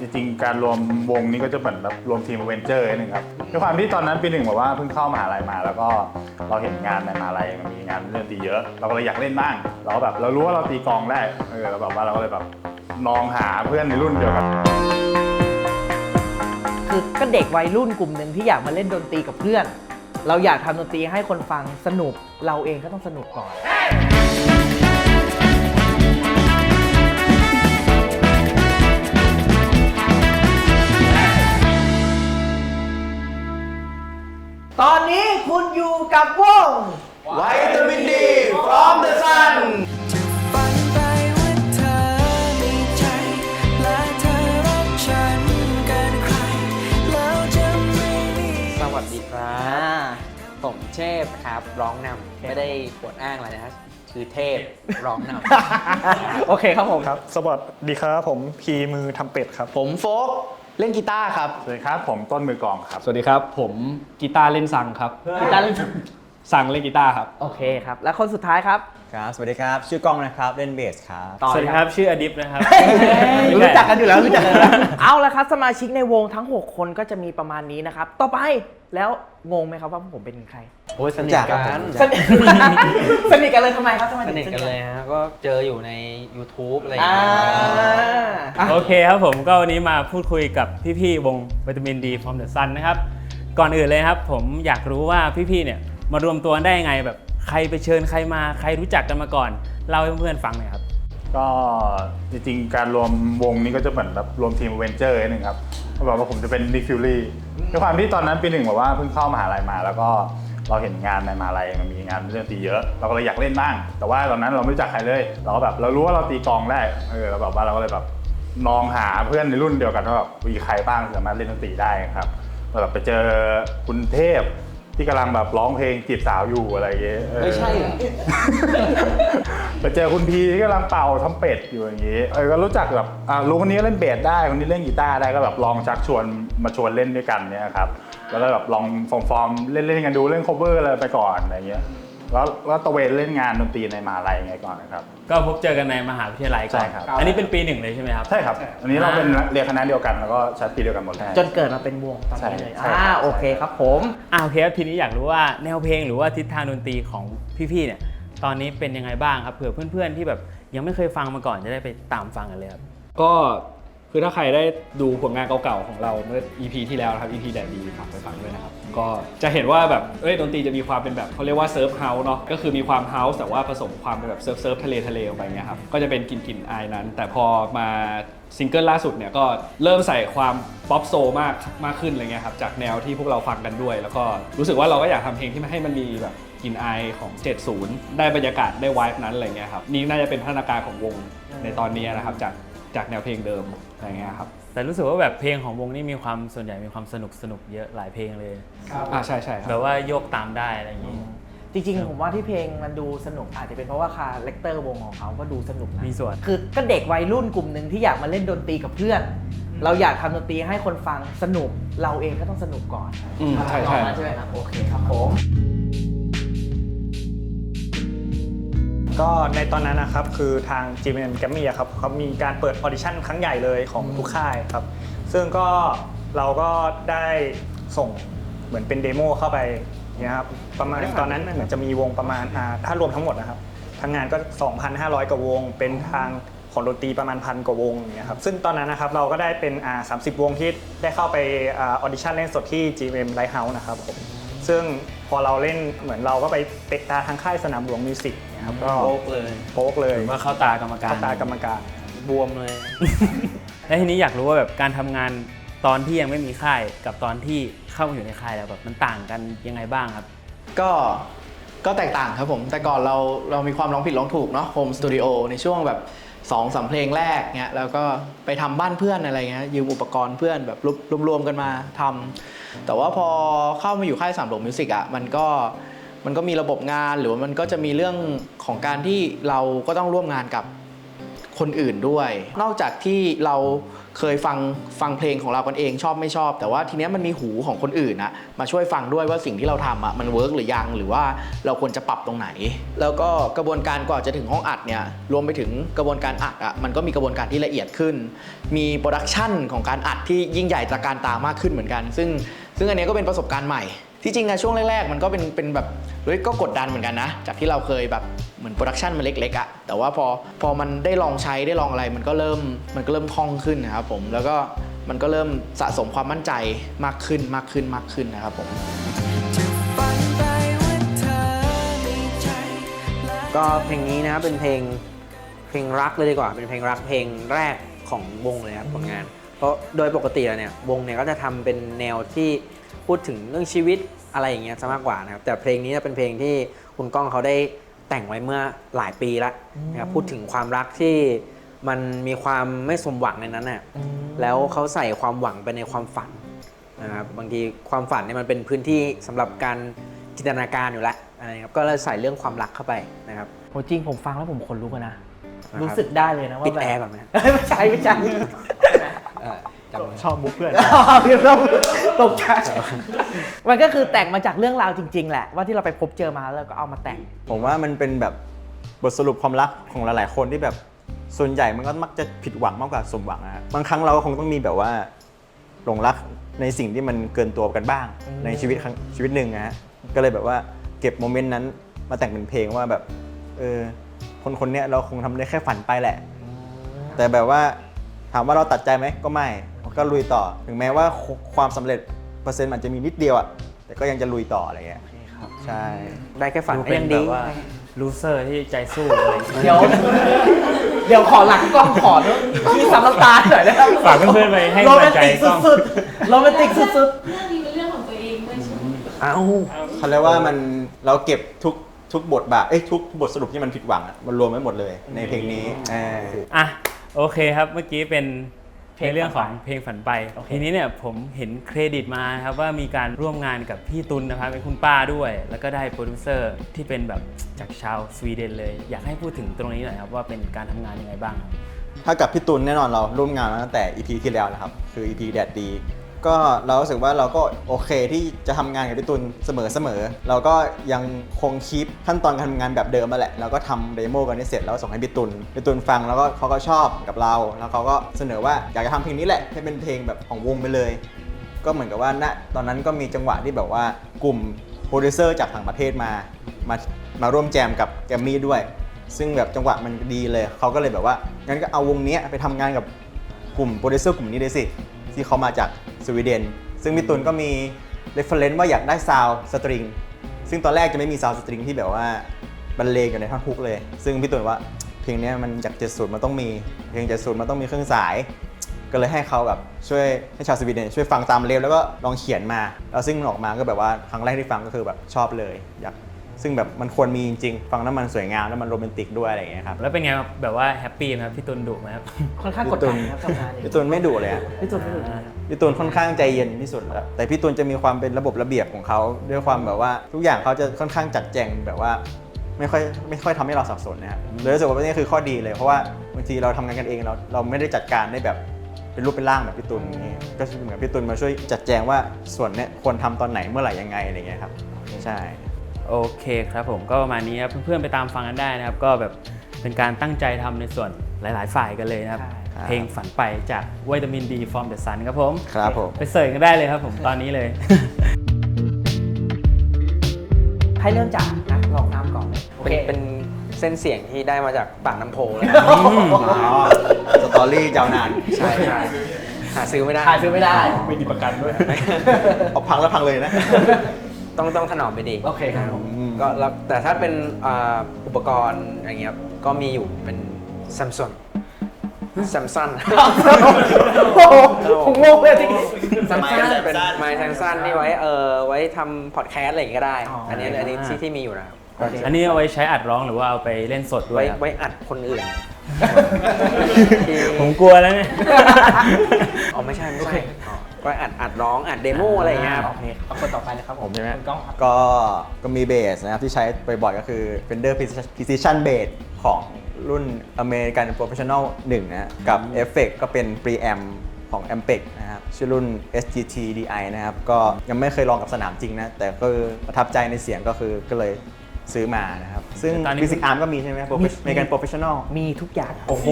จริงๆ การรวมวงนี้ก็จะเหมือนแบบรวมทีมเวนเจอร์นึงครับด้วยความที่ตอนนั้นปีหนึ่งแบบว่าเพิ่งเข้ามหาลัยมา แล้วก็เราเห็นงานในมหาลัยมันมีงานเรื่องตีเยอะ เราก็เลยอยากเล่นบ้างเราก็แบบเรารู้ว่าเราตีกองได้เออเราแบบว่าเราก็เลยแบบลองหาเพื่อนในรุ่นเดียวกันคือก็เด็กวัยรุ่นกลุ่มหนึ่งที่อยากมาเล่นดนตรีกับเพื่อน เราอยากทำดนตรีให้คนฟังสนุก เราเองก็ต้องสนุกก่อน คุณอยู่กับวงวิตามินดี from the sun ฝันไปว่าเธอมีใจ และเธอรักฉันเกินใคร แล้วจะไม่มี สวัสดีครับผมเทพครับ ร้องนำไม่ได้ปวดอ้างอะไรนะครับคือเทพร้องนำ โอเคครับผม ครับ สวัสดีครับผมพีมือทำเป็ดครับ ผมโฟก เล่นกีตาร์ครับ สวัสดีครับ ผมต้นมือกลองครับ สวัสดีครับ ผมกีตาร์เล่นซังครับกีตาร์เล่นซังเล่นกีตาร์ครับ โอเคครับ และคนสุดท้ายครับ ครับ สวัสดีครับ ชื่อกล้องนะครับ เล่นเบสครับ ต่อสวัสดีครับ ชื่ออดิฟนะครับ รู้จักกันอยู่แล้ว รู้จักกันอยู่แล้ว เอาละครับ สมาชิกในวงทั้ง 6 คนก็จะมีประมาณนี้นะครับ ต่อไป แล้วงงไหมครับว่าผมเป็นใคร โอ้ยสนิทกันสนิทสนิทกันเลยทำไมครับทำไมสถึงนิทกันเลยฮะก็เจออยู่ใน YouTube อะไรอย่างอ่าเงี้ยโอเคครับผมก็วันนี้มาพูดคุยกับพี่ๆวงวิตามินดี from the sun นะครับ ก่อนอื่นเลยครับ ผมอยากรู้ว่าพี่ๆเนี่ยมารวมตัวกันได้ยังไงแบบใครไปเชิญใครมาใครรู้จักกันมาก่อนเล่าให้เพื่อนๆฟังหน่อยครับ ก็จริงๆ การรวมวงนี้ก็จะเหมือนแบบรวมทีมเวนเจอร์นึงครับก็แบบว่าผมจะเป็นนิฟิลลี่ด้วยความที่ตอนนั้นปีหนึ่งแบบว่าเพิ่งเข้ามหาลัยมา แล้วก็ เราเห็นงานในมหาลัยมันมีงานเรื่องตีเยอะ เราก็เลยอยากเล่นบ้าง แต่ว่าตอนนั้นเราไม่รู้จักใครเลย เราก็แบบเรารู้ว่าเราตีกลองได้ เออเราแบบว่าเราก็เลยแบบลองหาเพื่อนในรุ่นเดียวกันว่าแบบมีใครบ้างที่สามารถเล่นดนตรีได้ครับเราแบบไปเจอคุณเทพที่กำลังแบบร้องเพลงจีบสาวอยู่อะไรอย่างเงี้ยเออไม่ใช่เหรอ ไปเจอคุณพีที่กำลังเป่าทำเป็ดอยู่อย่างนี้เออก็รู้จักแบบอ่ารู้คนนี้เล่นเบสได้คนนี้เล่นกีตาร์ได้ก็แบบลองชักชวนมาชวนเล่นด้วยกันเนี่ยครับ แล้วก็แบบลองฟอร์มฟอร์มเล่นเล่นกันดูเล่น cover อะไรไปก่อนอะไรเงี้ยแล้วแล้วตะเวนเล่นงานดนตรีในมหาลัยไงก่อนนะครับ ก็พบเจอกันในมหาวิทยาลัยก่อนใช่ครับ อันนี้เป็นปีหนึ่งเลยใช่ไหมครับ ใช่ครับ อันนี้เราเป็นเรียนคณะเดียวกันแล้วก็ชั้นปีเดียวกันหมดเลย จนเกิดมาเป็นวงตอนนี้เลยใช่ใช่อ่าครับโอเคครับผมอ่าโอเคครับทีนี้อยากรู้ว่าแนวเพลงหรือว่าทิศทางดนตรีของพี่ๆเนี่ยตอนนี้เป็นยังไงบ้างครับเผื่อเพื่อนๆที่แบบยังไม่เคยฟังมาก่อนจะได้ไปตามฟังกันเลยครับ ก็ คือถ้าใครได้ดูผลงานเก่าๆของเราเมื่อ EP ที่แล้วนะครับ EP แดดดีฝากไปฟังด้วยนะครับ ก็จะเห็นว่าแบบเอ้ยดนตรีจะมีความเป็นแบบเขาเรียกว่าเซิร์ฟเฮาส์เนาะก็คือมีความเฮาส์แต่ว่าผสมความเป็นแบบเซิร์ฟเซิร์ฟทะเลทะเลออกไปเงี้ยครับก็จะเป็นกลิ่นกลิ่นอายนั้น แต่พอมาซิงเกิลล่าสุดเนี่ยก็เริ่มใส่ความป๊อปโซมากมากขึ้นอะไรเงี้ยครับจากแนวที่พวกเราฟังกันด้วย แล้วก็รู้สึกว่าเราก็อยากทำเพลงที่มันให้มันมีแบบกลิ่นอายของ 70 ได้บรรยากาศได้วายนั้นอะไรเงี้ยครับนี่น่าจะเป็นพัฒนาการของวงในตอนนี้นะครับจาก จากแนวเพลงเดิมอะไรเงี้ยครับแต่รู้สึกว่าแบบเพลงของวงนี่มีความส่วนใหญ่มีความสนุกสนุกเยอะหลายเพลงเลยอ่าใช่ใช่ครับแบบว่าโยกตามได้อะไรอย่างนี้ จริงๆผมว่าที่เพลงมันดูสนุกอาจจะเป็นเพราะว่าคาแรคเตอร์วงของเขาก็ดูสนุกนะมีส่วน คือก็เด็กวัยรุ่นกลุ่มหนึ่งที่อยากมาเล่นดนตรีกับเพื่อน เราอยากทำดนตรีให้คนฟังสนุก เราเองก็ต้องสนุกก่อนอืมใช่ใช่ ใช่ไหมครับโอเคครับผม ก็ในตอนนั้นนะครับคือทาง GMM g r a m m y อะครับเขามีการเปิดออดิชั่นครั้งใหญ่เลยของทุกค่ายครับ ซึ่งก็เราก็ได้ส่งเหมือนเป็นเดโมเข้าไปเนี่ยครับประมาณตอนนั้นเหมือนจะมีวงประมาณอ่าถ้ารวมทั้งหมดนะครับทั้งงานก็ 2,500 กว่าวง เป็นทางของดนตรีประมาณพันกว่าวงอย่างเงี้ยครับซึ่งตอนนั้นนะครับเราก็ได้เป็นอ่า30 วงที่ได้เข้าไปอาออดิชั่นเล่นสดที่ GMM Lighthouse นะครับผม ซึ่งพอเราเล่นเหมือนเราก็ไปเตะตาทางค่ายสนามหลวงมิวสิกนะครับก็โป๊กเลยโป๊กเลยว่าเข้าตากรรมการเข้าตากรรมการบวมเลย และทีนี้อยากรู้ว่าแบบการทำงานตอนที่ยังไม่มีค่ายกับตอนที่เข้ามาอยู่ในค่ายแล้วแบบมันต่างกันยังไงบ้างครับ ก็ก็แตกต่างครับผม แต่ก่อนเราเรามีความร้องผิดร้องถูกเนาะโฮมสตูดิโอในช่วงแบบ2องสามเพลงแรกเงี้ยแล้วก็ไปทำบ้านเพื่อนอะไรเงี้ยยืมอุปกรณ์เพื่อนแบบรวมรวมๆกันมาทำ แต่ว่าพอเข้ามาอยู่ค่ายสามหลวงมิวสิกอะมันก็มันก็มีระบบงานหรือว่ามันก็จะมีเรื่องของการที่เราก็ต้องร่วมงานกับคนอื่นด้วย นอกจากที่เราเคยฟังฟังเพลงของเรากันเองชอบไม่ชอบ แต่ว่าทีเนี้ยมันมีหูของคนอื่นอะมาช่วยฟังด้วยว่าสิ่งที่เราทำอะมันเวิร์กหรือยังหรือว่าเราควรจะปรับตรงไหน แล้วก็กระบวนการกว่าจะถึงห้องอัดเนี่ยรวมไปถึงกระบวนการอัดอะมันก็มีกระบวนการที่ละเอียดขึ้น มีโปรดักชันของการอัดที่ยิ่งใหญ่ตระการตามากขึ้นเหมือนกัน ซึ่ง ซึ่งอันนี้ก็เป็นประสบการณ์ใหม่ ที่จริงอะช่วงแรกๆ มันก็เป็นเป็นแบบเฮ้ยก็กดดันเหมือนกันนะ จากที่เราเคยแบบเหมือนโปรดักชันมันเล็กๆอะแต่ว่าพอพอมันได้ลองใช้ได้ลองอะไรมันก็เริ่มมันก็เริ่มคล่องขึ้นนะครับผมแล้วก็มันก็เริ่มสะสมความมั่นใจมากขึ้นมากขึ้นมากขึ้นนะครับผมก็เพลงนี้นะครับเป็นเพลงเพลงรักเลยดีกว่า เป็นเพลงรักเพลงแรกของวงเลยครับผลงาน เพราะโดยปกติแล้วเนี่ยวงเนี่ยก็จะทำเป็นแนวที่พูดถึงเรื่องชีวิตอะไรอย่างเงี้ยซะมากกว่านะครับแต่เพลงนี้จะเป็นเพลงที่คุณก้องเขาได้แต่งไว้เมื่อหลายปีแล้วนะครับพูดถึงความรักที่มันมีความไม่สมหวังในนั้นน่ะแล้วเขาใส่ความหวังไปในความฝันนะครับบางทีความฝันเนี่ยมันเป็นพื้นที่สำหรับการจินตนาการอยู่แล้วอะไรครับก็เลยใส่เรื่องความรักเข้าไปนะครับโหจริงผมฟังแล้วผมขนลุกอะนะ รู้สึกได้เลยนะว่าปิดแบบแอร์ก่อนไหมไม่ใช่ไม่ใช่ เออจำไว้ชอบมุกเพื่อนเรียบร้อยตกใจมันก็คือแต่งมาจากเรื่องราวจริง ๆ แหละ ว่าที่เราไปพบเจอมาแล้วก็เอามาแต่ง ผมว่ามันเป็นแบบบทสรุปความรักของหลาย ๆ คนที่แบบส่วนใหญ่มันก็มักจะผิดหวังมากกว่าสมหวังนะฮะบางครั้งเราก็คงต้องมีแบบว่าหลงรักในสิ่งที่มันเกินตัวกันบ้าง ในชีวิตครั้งชีวิตหนึ่งนะฮะก็เลยแบบว่าเก็บโมเมนต์นั้นมาแต่งเป็นเพลงว่าแบบเออคนคนๆเนี้ยเราคงทำได้แค่ฝันไปแหละ แต่แบบว่า ถามว่าเราตัดใจไหมก็ไม่ก็ลุยต่อ ถึงแม้ว่าความสำเร็จเปอร์เซ็นต์อาจจะมีนิดเดียวอะแต่ก็ยังจะลุยต่ออะไรเงี้ยใช่ ได้แค่ฝันดูก็เป็นยังแบดีบว่าลูเซอร์ที่ใจสู้อะไรอย่างเงี้ยเดี๋ยว เดี๋ยวขอหลังกล้องขอด้วยที่ซ้ำน้ำตาหน่อยนะครับฝากเพื่อนๆไปให้โรกำแมลันงใจติกกล้องสุดๆโรแมนติกสุดเรื่องนี้เป็นเรื่องของตัวเองด้วยใช่ไหมอ้าวเขาเรียกว่ามันเราเก็บทุกทุกบทบาทเอ้ยทุกบทสรุปที่มันผิดหวังอะมันรวมไว้หมดเลยในเพลงนี้อ่าอะ โอเคครับเมื่อกี้เป็นในเรื่องของเพลงฝันไป ทีนี้เนี่ยผมเห็นเครดิตมานะครับว่ามีการร่วมงานกับพี่ตุลนะครับเป็นคุณป้าด้วย แล้วก็ได้โปรดิวเซอร์ที่เป็นแบบจากชาวสวีเดนเลย อยากให้พูดถึงตรงนี้หน่อยครับว่าเป็นการทำงานยังไงบ้างครับถ้ากับพี่ตุลแน่นอนเราร่วมงานมาตั้งแต่ EP ที่แล้วนะครับ คือ EP แดดดี ก็เรารู้สึกว่าเราก็โอเคที่จะทำงานกับพี่ตุลเสมอๆเราก็ยังคงคีปขั้นตอนการทำงานแบบเดิมมาแหละเราก็ทำเดโมกันให้เสร็จแล้วส่งให้พี่ตุลพี่ตุลฟังแล้วก็เขาก็ชอบกับเรา แล้วเขาก็เสนอว่าอยากจะทำเพลงนี้แหละให้เป็นเพลงแบบของวงไปเลย ก็เหมือนกับว่าณตอนนั้นก็มีจังหวะที่แบบว่ากลุ่มโปรดิวเซอร์จากต่างประเทศมา มามาร่วมแจมกับแกรมมี่ด้วย ซึ่งแบบจังหวะมันดีเลย เขาก็เลยแบบว่างั้นก็เอาวงเนี้ยไปทำงานกับกลุ่มโปรดิวเซอร์กลุ่มนี้เลยสิ ที่เขามาจากสวีเดน ซึ่งพี่ตุลก็มีเรฟเฟรนซ์ว่าอยากได้ซาวสตริงซึ่งตอนแรกจะไม่มีซาวสตริงที่แบบว่าบรรเลงอยู่ในท่อนฮุกเลย ซึ่งพี่ตุลว่าเพลงนี้มันจาก70มันต้องมีเพลง70มันต้องมีเครื่องสาย ก็เลยให้เขาแบบช่วยให้ชาวสวีเดนช่วยฟังตามเรฟแล้วก็ลองเขียนมา แล้วซึ่งมันออกมาก็แบบว่าครั้งแรกที่ฟังก็คือแบบชอบเลยอยาก ซึ่งแบบมันควรมีจริงๆ ฟังแล้วมันสวยงามแล้วมันโรแมนติกด้วยอะไรอย่างเงี้ยครับแล้วเป็นไงครับแบบว่าแฮปปี้ไหมครับพี่ตุลดุไหมครับๆค่อนข้างกดดันครับทำงานอย่างพี่นี้ตูนไม่ดุเลยอะพี่ตุลไม่ดุนะครับพี่ตูนค่อนข้างใจเย็นที่สุดแล้วแต่พี่ตูนจะมีความเป็นระบบระเบียบของเขาด้วยความแบบว่าทุกอย่างเขาจะค่อนข้างจัดแจงแบบว่า ไม่ค่อยไม่ค่อยทำให้เราสับสนนะครับเลยรู้สึกว่านี่คือข้อดีเลยเพราะว่าบางทีเราทำงานกันเองเราเราไม่ได้จัดการได้แบบเป็นรูปเป็นร่างแบบพี่ตูนอย่างนี้ก็เหมือนพี่ตูนมาช่วยจัดแจงว่าส่วนเนี้ยควรทำตอนไหนเมื่อไหร่ยังไงอะไรอย่างเงี้ยครับใช่ โอเคครับผมก็ประมาณนี้ครับเพื่อนๆไปตามฟังกันได้นะครับ ก็แบบเป็นการตั้งใจทำในส่วนหลาย ๆ ฝ่ายกันเลยนะครับครับเพลงฝันไปจากวิตามินดี from the sun ครับผมครับผมไปเสิร์ชกันได้เลยครับผมตอนนี้เลย ให้เริ่มจากนักร้องนำก่อนเลยโอเป็นเคเป็นเส้นเสียงที่ได้มาจากปากน้ำโพเลยอ๋อสตอรี่ยาวนานใช่ใช่หาซื้อไม่ได้ขายซื้อไม่ได้ไม่มีประกันด้วยเอาพังแล้วพังเลยนะ ต้องต้องถนอมไปดีโอเคครับผมก็แล้วแต่ถ้าเป็นอ่าอุปกรณ์อย่างเงี้ยก็มีอยู่เป็นซัมซุงซัมซุงโอ้โหผมงงเลยที่ซัมซุงไมค์เป็นสั้นๆไมค์สั้นๆนี่ไว้เออไว้ทำพอดแคสต์อะไรอย่างเงี้ยก็ได้อ๋ออัอันนี้อันนี้ที่ที่มีอยู่นะครับอันนี้เอาไว้ใช้อัดร้องหรือว่าเอาไปเล่นสดด้วไว้ยครับไว้อัดคนอื่น ผมกลัวแล้วเนี่ย อ๋อไม่ใช่ไม่ใช่ อ๋อไว้อัดอัดร้องอัดเดโมอะไรอย่างเงี้ยครับ โอเคเอาคนต่อไปเลยครับผมใช่ไหม คุณก้องครับ ก็ก็มีเบสนะครับ ที่ใช้บ่อยๆก็คือ Fender Precision Bass ของรุ่น American Professional 1นะฮะกับเอฟเฟกก็เป็น Preamp ของ a m p e c นะครับ ชื่อรุ่น SGT DI นะครับ ก็ยังไม่เคยลองกับสนามจริงนะ แต่ก็ประทับใจในเสียงก็คือก็เลย ซื้อมานะครับ ซึ่งแต่ตอนนี้ Music Arm ก็มีใช่ไหม Profe- American Professional มีทุกอย่างโอ้โห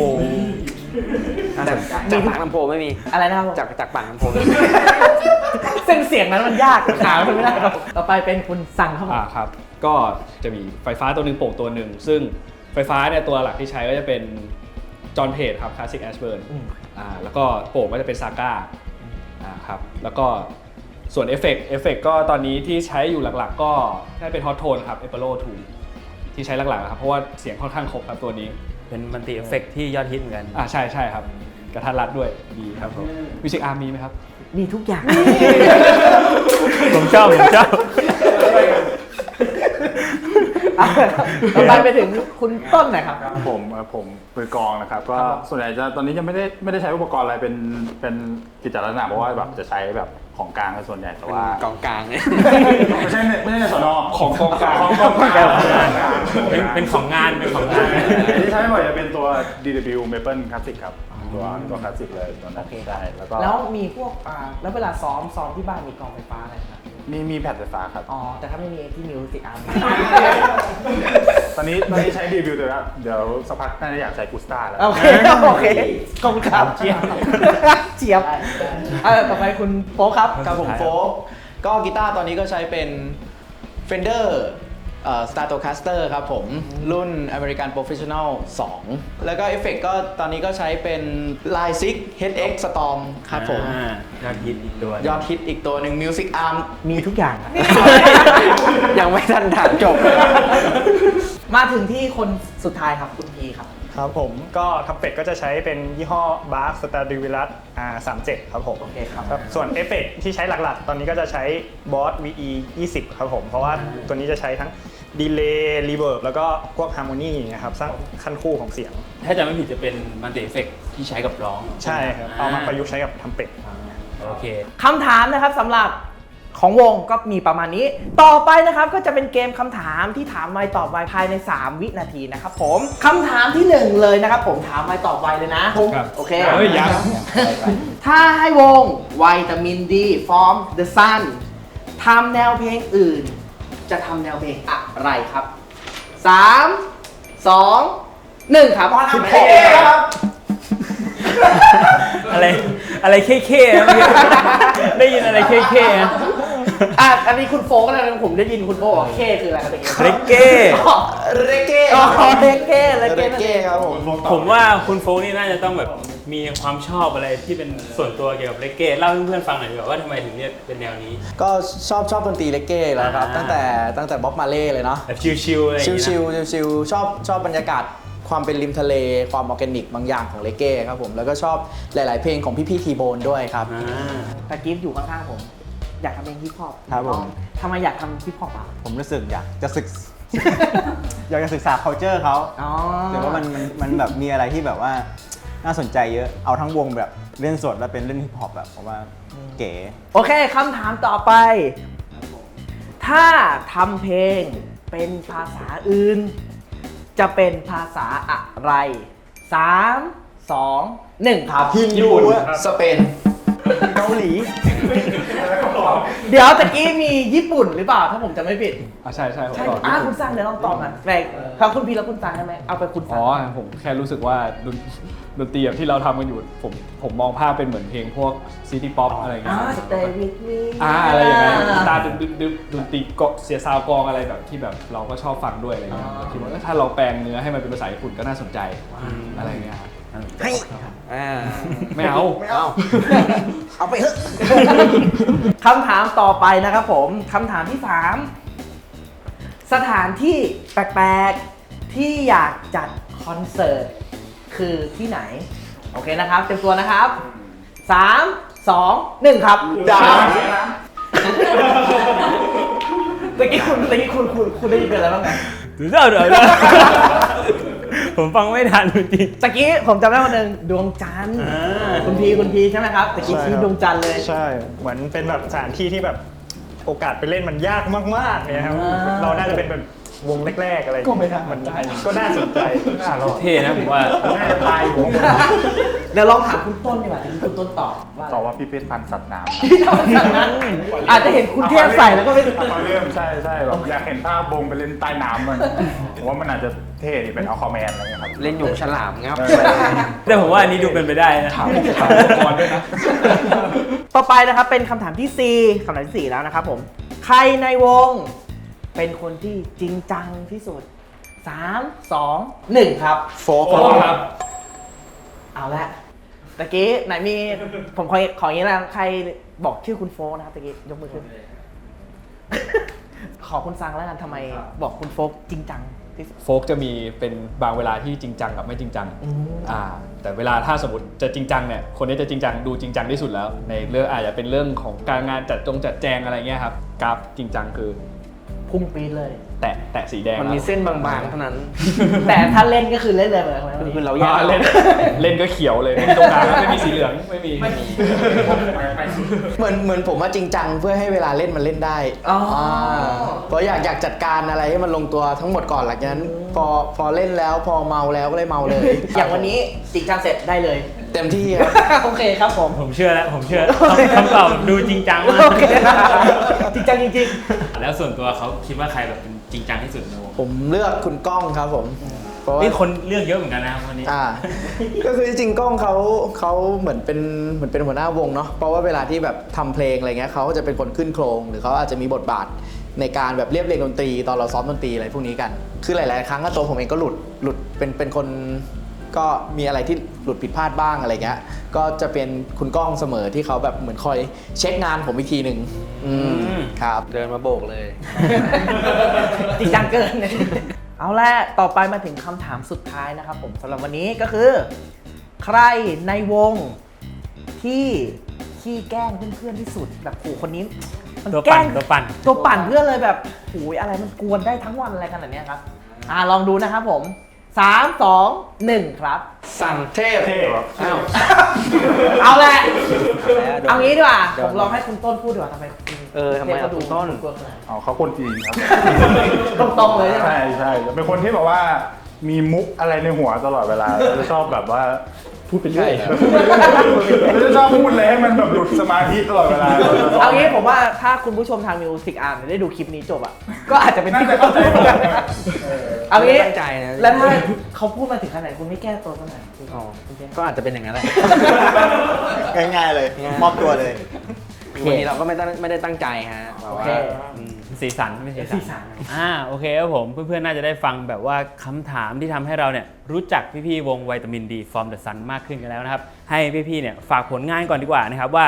น่าสนใจจากปากลำโพงไม่มี อะไรนะครับผมจากจากปากลำโพงไม่มีเส้นเสียงนั้นมันยากหามันไม่ได้ครับต่อไปเป็นคุณสั่งครับผมอ่าครับ ก็จะมีไฟฟ้าตัวหนึ่งโป่งตัวหนึ่ง ซึ่งไฟฟ้าเนี่ยตัวหลักที่ใช้ก็จะเป็นจอห์นเพจครับคลาสสิกแอชเบิร์นอืม อ่าแล้วก็โป่งก็จะเป็นซาก้าอ่าครับ แล้วก็ ส่วนเอฟเฟกเอฟเฟกก็ตอนนี้ที่ใช้อยู่หลักๆ ก็ได้เป็นฮอตโทนครับเอเปโร2ที่ใช้หลักๆนะครับ เพราะว่าเสียงค่อนข้างครบครับตัวนี้ เป็นมัลติเอฟเฟกที่ยอดฮิตเหมือนกัน อ่าใช่ใช่ครับ กระทัดรัดด้วยดีครับผมมิวสิกอาร์มีไหมครับ มีทุกอย่าง ผมชอบผมชอบเอาละครับต่อไปไปถึงคุณต้นหน่อยครับ ผมเอ่อผมมือกลองนะครับ ก็ครับผมส่วนใหญ่จะตอนนี้จะไม่ได้ไม่ได้ใช้อุปกรณ์อะไรเป็นเป็นกิจลักษณะเพราะว่าแบบจะใช้แบบ ของกลางเป็นส่วนใหญ่แต่ว่า กองกลางเนี่ย ไม่ใช่ในไม่ใช่ในสนอของกองกลางของกองกลางเป็นเป็นของงานเป็นของงานที่ใช้บ่อยจะเป็นตัว DW Maple Classic ครับ ตัวตัวคลาสสิกเลยตัวนั้นใช่แล้วก็แล้วมีพวกอ่าแล้วเวลาซ้อมซ้อมที่บ้านมีกองไฟฟ้าอะไรครับ มีมีแผ่นไฟฟ้าครับ อ๋อ แต่ถ้าไม่มีที่มิวสิกอาร์มตอนนี้ตอนนี้ใช้ DW ตัวแล้วเดี๋ยวสักพักน่าจะอยากใช้กูสตาแล้ว โอเคโอเคขอบคุณครับเจียบเจียบเออต่อไปคุณโป๊กครับครับผมโฟกก็กีตาร์ตอนนี้ก็ใช้เป็น Fender เอ่อ Stratocaster ครับผม รุ่น American Professional 2 แล้วก็เอฟเฟกก็ตอนนี้ก็ใช้เป็น Line 6 HX Storm ครับผม อ่ายอดฮิตอีกตัวหนึ่งยอดฮิตอีกตัวหนึ่ง Music Arm มีทุกอย่าง ยังไม่ทันถามจบ มาถึงที่คนสุดท้ายครับคุณพีครับ ครับผมก็ทับเป็ดก็จะใช้เป็นยี่ห้อบาร์สตาร์ดิวิลัสอ่าสามเจ็ดครับผมโอเคครับครับส่วนเอฟเฟกต์ที่ใช้หลักๆ ตอนนี้ก็จะใช้บอส VE 20 ครับผม เพราะว่าตัวนี้จะใช้ทั้ง ดีเลย์รีเวิร์บแล้วก็พวกฮาร์โมนีนะครับสร้างขั้นคู่ของเสียง ถ้าจะไม่ผิดจะเป็นมัลติเอฟเฟกที่ใช้กับร้องใช่ครับเอามาประยุกต์ใช้กับทัมเป็ดโอเค คำถามนะครับสำหรับของวงก็มีประมาณนี้ ต่อไปนะครับก็จะเป็นเกมคำถามที่ถามไวตอบไวภายใน 3 วินาทีนะครับผมคำถามที่ 1 เลยนะครับ ผมถามไวตอบไวเลยนะครับโอเคเฮ้ยยังถ้าให้วงวิตามินดีฟอร์ม The Sun ทำแนวเพลงอื่น จะทำแนวเพลงอะไรครับ3 2 1ครับคุณโครับอะไรอะไรเค้ๆนะเมื่อกี้ได้ยินอะไรเค้ๆนะ อะอันนี้คุณโฟกนะผมได้ยินคุณโฟกบอกเคคืออะไรครับเรกเก้อ๋อเรเก้อ๋อเรเก้เรเก้เรเก้ครับผมผมว่าคุณโฟกนี่น่าจะต้องแบบมีความชอบอะไรที่เป็นส่วนตัวเกี่ยวกับเรกเก้เล่าให้เพื่อนๆฟังหน่อยดีกว่าว่าทำไมถึงเรียกเป็นแนวนี้ ก็ชอบชอบดนตรีเลเก้แล้วครับอ่าตั้งแต่ตั้งแต่บ๊อบมาเล่เลยเนาะแบบชิลๆอะไรอย่างชิเงี้วยชิวชิวชิวๆชอบชอบบรรยากาศความเป็นริมทะเล ความออร์แกนิกบางอย่างของเลเก้ครับผม แล้วก็ชอบหลาย ๆ เพลงของพี่ๆทีโบนด้วยครับอ่าตะกิฟอยู่ข้างๆผม อยากทำเพลงฮิปฮอปครับผม ทำไมอยากทำฮิปฮอปอะผมรู้สึกอยากจะศึก อยากจะศึกษา culture เขาอ๋อแต่ว่ามันมันมันแบบมีอะไรที่แบบว่าน่าสนใจเยอะเอาทั้งวงแบบเล่นสดแล้วเป็นเล่นฮิปฮอปแบบผมว่าเก๋ โอเคคำถามต่อไป ถ้าทำเพลงเป็นภาษาอื่น จะเป็นภาษาอะไร3 2 1ครับ ฮินดูอะสเปน เกาหลี เดี๋ยวตะกี้มีญี่ปุ่นหรือเปล่าถ้าผมจะไม่ผิด อะใช่ใช่ผมใช่ตอบอ่าคุณสร้างเดี๋ยวลองตอบมาแม่ครับคุณพีแล้วคุณสร้างได้ไหมเอาไปคุณสร้าอ๋งอผมแค่รู้สึกว่าดนดนตรีแบบที่เราทำกันอยู่ผมผมมองภาพเป็นเหมือนเพลงพวกซิตี้ป๊อปอะไรอย่างเงี้อ่าย stay with me อ่าอะไรอย่างเงี้ยตาดึบดึบดึบดนตรีเกาะเสียซาวกลองอะไรแบบที่แบบเราก็ชอบฟังด้วยอะไรเงี้ยคิดว่าเอ้ยถ้าเราแปลงเนื้อให้มันเป็นภาษาญี่ปุ่นก็น่าสนใจอะไรเงี้ยครับ อ่าไม่เอา ไม่เอา เอาไปเถอะ คำถามต่อไปนะครับผม คำถามที่3สถานที่แปลกๆ ที่อยากจัดคอนเสิร์ตคือที่ไหน โอเคนะครับ เต็มตัวนะครับ3 2 1ครับดาวเมื่อกี้คุณเมื่อกี้คุณคุณคุณได้ยินเป็นอะไรบ้างไง เดี๋ยวเดี๋ยวเดี๋ยว ผมฟังไม่ทันจริง ตะกี้ผมจำได้วันหนึ่งดวงจันทร์อ่า คุณพีคุณพีใช่ไหมครับตะกี้ใช่ชี้ครับดวงจันทร์เลย ใช่ เหมือนเป็นแบบสถานที่ที่แบบโอกาสไปเล่นมันยากมากๆเนี่ยครับ อ่า เราน่าจะเป็นแบบ วงแรกๆอะไรก็ไม่น่ามันก็น่าสนใจเท่นะผมว่าน่าจะตายอยู่เดี๋ยวลองถามคุณต้นดีกว่าที่คุณต้นตอบว่าตอบว่าพี่เพชรพันธ์สัตว์น้ำพี่ทำแบบนั้นอาจจะเห็นคุณเทียบใส่แล้วก็ไม่เอาเรื่องใช่ใช่แบบอยากเห็นภาพบงไปเล่นใต้น้ำมันผมว่ามันอาจจะเท่ดีเป็นอัลคาแมนอะไรเงี้ยครับเล่นอยู่ฉลามครับเออแต่ผมว่าอันนี้ดูเป็นไปได้นะถามถามอุปกรณ์ด้วยนะต่อไปนะครับเป็นคำถามที่4คำถามที่4แล้วนะครับผมใครในวง เป็นคนที่จริงจังที่สุด 3 2 1 ครับ โฟกโอ้ครับ เอาละตะกี้ไหนมีผมขอขออย่างนี้นะใครบอกชื่อคุณโฟกนะครับตะกี้ยกมือขึ้น ขอคุณซังแล้วกันทำไมบอกคุณโฟกจริงจังที่สุด โฟกจะมีเป็นบางเวลาที่จริงจังกับไม่จริงจังอืม อ่า แต่เวลาถ้าสมมติจะจริงจังเนี่ย คนนี้จะจริงจังดูจริงจังที่สุดแล้ว ในเรื่องอาจจะเป็นเรื่องของการงานจัดจงจัดแจงอะไรเงี้ยครับกราฟจริงจังคือ พุ่งปีดเลย แตะแตะสีแดงมันมีแล้วเส้นบางๆเท่านั้น แต่ถ้าเล่นก็คือเล่นเลยเหมือนกันคือเราอ่าแยกเล่นเล่นก็เขียวเลยไม่มีตรงกลางไม่มีสีเหลืองไม่มี เหมือนเหมือนผมว่าจริงจังเพื่อให้เวลาเล่นมันเล่นได้อ๋ออ่าเพราะอยากอยากจัดการอะไรให้มันลงตัวทั้งหมดก่อนหลังจากนั้น พอพอเล่นแล้วพอเมาแล้วก็เลยเมาเลย อย่างวันนี้จริงจังเสร็จได้เลย เต็มที่ครับ โอเคครับผม ผมเชื่อแล้ว ผมเชื่อคำคำตอบดูจริงจังมากโอเคจริงจังจริงแล้วส่วนตัวเขาคิดว่าใครแบบเป็นจริงจังที่สุดในวงผมเลือกคุณก้องครับผมเพราะว่า นี่คนเลือกเยอะเหมือนกันนะครับวันนี้ อ่า ก็คือจริงๆกล้องเขาเขาเหมือนเป็นเหมือนเป็นหัวหน้าวงเนาะเพราะว่าเวลาที่แบบทำเพลงอะไรเงี้ยเขาก็จะเป็นคนขึ้นโครง หรือเขาอาจจะมีบทบาทในการแบบเรียบเรียงดนตรี ตอนเราซ้อมดนตรีอะไรพวกนี้กัน คือหลาย ๆ ครั้งก็ตัวผมเองก็หลุดหลุดเป็นเป็นคน ก็มีอะไรที่หลุดผิดพลาดบ้างอะไรเงี้ยก็จะเป็นคุณก้องเสมอที่เขาแบบเหมือนคอยเช็คงานผมอีกทีหนึ่งอืมครับ เดินมาโบกเลยๆจริงจังเกิน เอาละต่อไปมาถึงคำถามสุดท้ายนะครับผมสำหรับวันนี้ก็คือ ใครในวงที่ขี้แกล้งเพื่อนๆที่สุดแบบโหคนนี้มันตัวแกล้ปั่นงตัวปั่น ตัวปั่นเพื่อนเลยแบบโอ้ยอะไรมันกวนได้ทั้งวันอะไรขนาดเนี้ยครับ อ่าลองดูนะครับผม 3 2 1ครับ สั่งเทพเท่แบบอ้าวเอาแหละแล้วโดนเอางี้ดีกว่าโดผนมลองให้คุณต้นพูดดีกว่าทำไมคุณเออทำไมทพเขาคุณต้น กลัวขนาดอ๋อเขาคนจีนครับ ตรงๆเลยใช่ไหม ใช่ใช่เป็นคนที่แบบว่า มีมุกอะไรในหัวตลอดเวลาจะชอบแบบว่า พูดไปเรื่อยจะชอบพูดเลยให้มันแบบหลุดสมาธิตลอดเวลาเอางี้ผมว่าถ้าคุณผู้ชมทางมิวสิกอาร์ได้ดูคลิปนี้จบอะ ก็อาจจะเป็นน่าที่จะเข้าใจผมเอางี้ตั้งใจนะ แล้วถ้าเขาพูดมาถึงขนาดไหนคุณไม่แก้ตัวตรงไหนคุณอ๋อก็อาจจะเป็นอย่างนั้นแหละ ง่ายๆเลย มอบตัวเลย วันนี้เราก็ไม่ตั้งไม่ได้ตั้งใจฮะแบบโอว่าเคอืม สีสันไม่ใช่สีสีสัสันนอ่าโอเคครับผมเพื่อนๆน่าจะได้ฟังแบบว่าคำถามที่ทำให้เราเนี่ยรู้จักพี่ๆวงวิตามินดี from the sun มากขึ้นกันแล้วนะครับ ให้พี่ๆเนี่ยฝากผลงานก่อนดีกว่านะครับว่า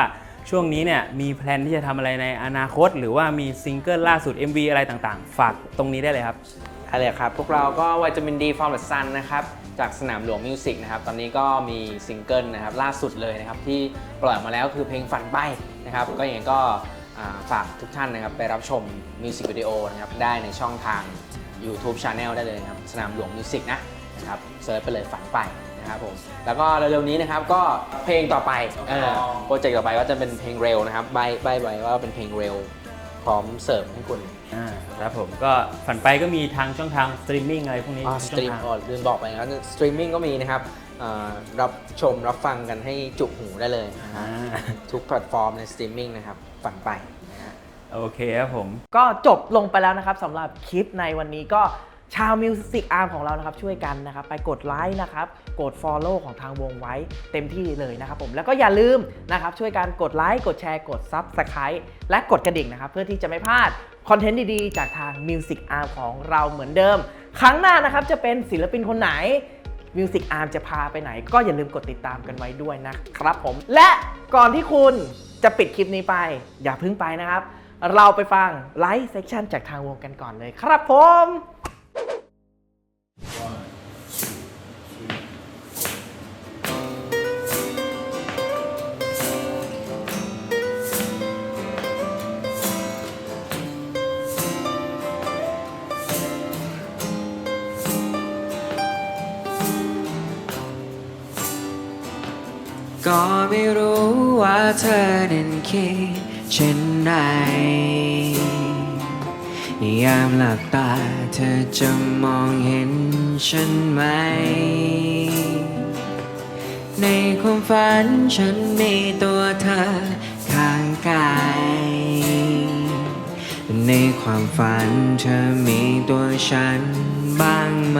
ช่วงนี้เนี่ยมีแพลนที่จะทำอะไรในอนาคต หรือว่ามีซิงเกิลล่าสุด MV อะไรต่างๆ ฝากตรงนี้ได้เลยครับ อะไรครับ พวกเราก็วิตามินดีฟอร์มเดอะซันนะครับ จากสนามหลวงมิวสิกนะครับ ตอนนี้ก็มีซิงเกิลนะครับ ล่าสุดเลยนะครับ ที่ปล่อยออกมาแล้วคือเพลงฝันไป นะครับ ก็อย่างนี้ก็อ่าฝากทุกท่านนะครับไปรับชมมิวสิกวิดีโอนะครับได้ในช่องทาง YouTube Channel ได้เลยนะครับ สนามหลวงมิวสิกนะนะครับเซิร์ชไปเลยฝันไปนะครับผมแล้วก็เร็วๆนี้นะครับก็เพลงต่อไปเออโปรเจกต์ต่อไปก็จะเป็นเพลงเร็วนะครับใบใบไว้ว่าเป็นเพลงเร็วพร้อมเสิร์ฟให้คุณอ่าครับผมก็ฝันไปก็มีทางช่องทางสตรีมมิ่งอะไรพวกนี้อ่าทุสกตรีมช่องทางอ๋อลืมบอกไปนะครับสตรีมมิ่งก็มีนะครับอ่า รับชมรับฟังกันให้จุกหูได้เลยนะฮะอ่าทุกแพลตฟอร์มในสตรีมมิ่งนะครับฝันไปนะฮะโอเคครับผม ก็จบลงไปแล้วนะครับสำหรับคลิปในวันนี้ก็ชาวมิวสิกอาร์มของเรานะครับช่วยกันนะครับไปกดไลค์นะครับกด Follow ของทางวงไว้เต็มที่เลยนะครับผมแล้วก็อย่าลืมนะครับช่วยกันกดไลค์กดแชร์กด Subscribe และกดกระดิ่งนะครับเพื่อที่จะไม่พลาดคอนเทนต์ดีๆ จากทาง Music Arm ของเราเหมือนเดิม ครั้งหน้านะครับจะเป็นศิลปินคนไหน Music Arm จะพาไปไหน ก็อย่าลืมกดติดตามกันไว้ด้วยนะครับผม และก่อนที่คุณจะปิดคลิปนี้ไป อย่าเพิ่งไปนะครับ เราไปฟังไลฟ์เซสชันจากทางวงกันก่อนเลยครับผม ไม่รู้ว่าเธอนั้นคิดเช่นไรยามหลับตาเธอจะมองเห็นฉันไหม ในความฝันฉันมีตัวเธอข้างกาย ในความฝันเธอมีตัวฉันบ้างไหม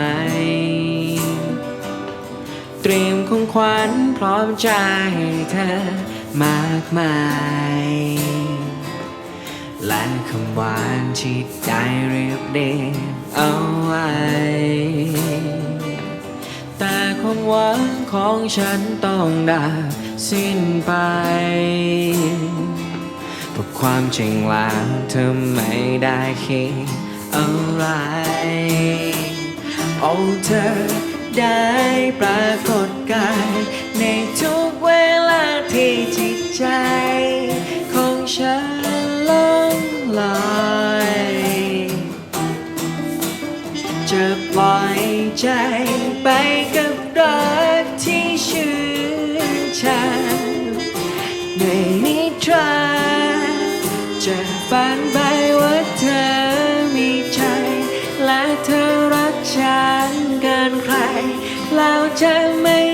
เตรียมของขวัญพร้อมใจเธอมากมาย และคำหวานที่ได้เรียบเรียงเอาไว้แต่ความหวังของฉันต้องดับสิ้นไปเพราะความจริงแล้วเธอไม่ได้คิดอะไรเอาเธอ ได้ปรากฏกายในทุกเวลาที่จิตใจ ของฉันล่องลอยจะปล่อยใจไปกับรัก แล้วจะไม่